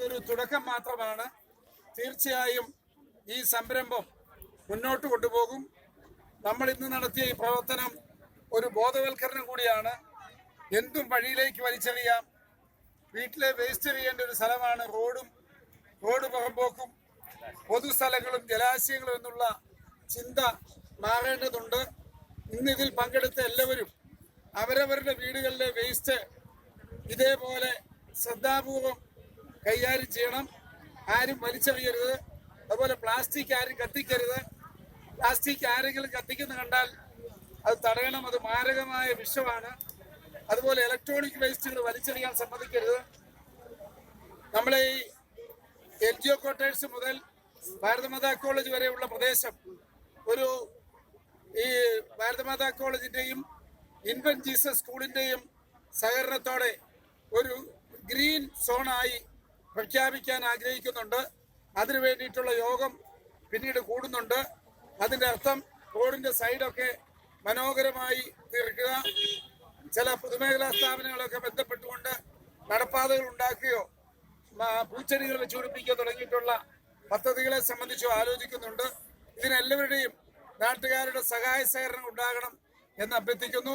ഇതൊരു തുടക്കം മാത്രമാണ്. തീർച്ചയായും ഈ സംരംഭം മുന്നോട്ട് കൊണ്ടുപോകും. നമ്മൾ ഇന്ന് നടത്തിയ ഈ പ്രവർത്തനം ഒരു ബോധവൽക്കരണം കൂടിയാണ്. എന്തും വഴിയിലേക്ക് വലിച്ചെറിയാം. വീട്ടിലെ വേസ്റ്റ് എറിയേണ്ട ഒരു സ്ഥലമാണ് റോഡും റോഡ് പുറമ്പോക്കും പൊതുസ്ഥലങ്ങളും ജലാശയങ്ങളും എന്നുള്ള ചിന്ത മാറേണ്ടതുണ്ട്. ഇന്ന് ഇതിൽ പങ്കെടുത്ത എല്ലാവരും അവരവരുടെ വീടുകളിലെ വേസ്റ്റ് ഇതേപോലെ ശ്രദ്ധാപൂർവം കൈകാര്യം ചെയ്യണം. ആരും വലിച്ചെറിയരുത്. അതുപോലെ പ്ലാസ്റ്റിക് ആരും കത്തിക്കരുത്. പ്ലാസ്റ്റിക് ആരെങ്കിലും കത്തിക്കുന്ന കണ്ടാൽ അത് തടയണം. അത് മാരകമായ വിഷമാണ്. അതുപോലെ ഇലക്ട്രോണിക് വേസ്റ്റുകൾ വലിച്ചെറിയാൻ സമ്മതിക്കരുത്. നമ്മളെ ഈ എൽ ജി ഒ ക്വാർട്ടേഴ്സ് മുതൽ ഭാരതമാതാ കോളേജ് വരെയുള്ള പ്രദേശം ഒരു ഈ ഭാരതമാതാ കോളേജിന്റെയും ഇൻഫൻ ജീസസ് സ്കൂളിന്റെയും സഹകരണത്തോടെ ഒരു ഗ്രീൻ സോണായി പ്രഖ്യാപിക്കാൻ ആഗ്രഹിക്കുന്നുണ്ട്. അതിനു വേണ്ടിയിട്ടുള്ള യോഗം പിന്നീട് കൂടുന്നുണ്ട്. അതിന്റെ അർത്ഥം റോഡിന്റെ സൈഡൊക്കെ മനോഹരമായി തീർക്കുക. ചില പൊതുമേഖലാ സ്ഥാപനങ്ങളൊക്കെ ബന്ധപ്പെട്ടുകൊണ്ട് നടപ്പാതകൾ ഉണ്ടാക്കുകയോ പൂച്ചെടികൾ വെച്ച് പിടിപ്പിക്കുക തുടങ്ങിയിട്ടുള്ള പദ്ധതികളെ സംബന്ധിച്ചോ ആലോചിക്കുന്നുണ്ട്. ഇതിനെല്ലാവരുടെയും നാട്ടുകാരുടെ സഹായ സഹകരണം ഉണ്ടാകണം എന്ന് അഭ്യർത്ഥിക്കുന്നു.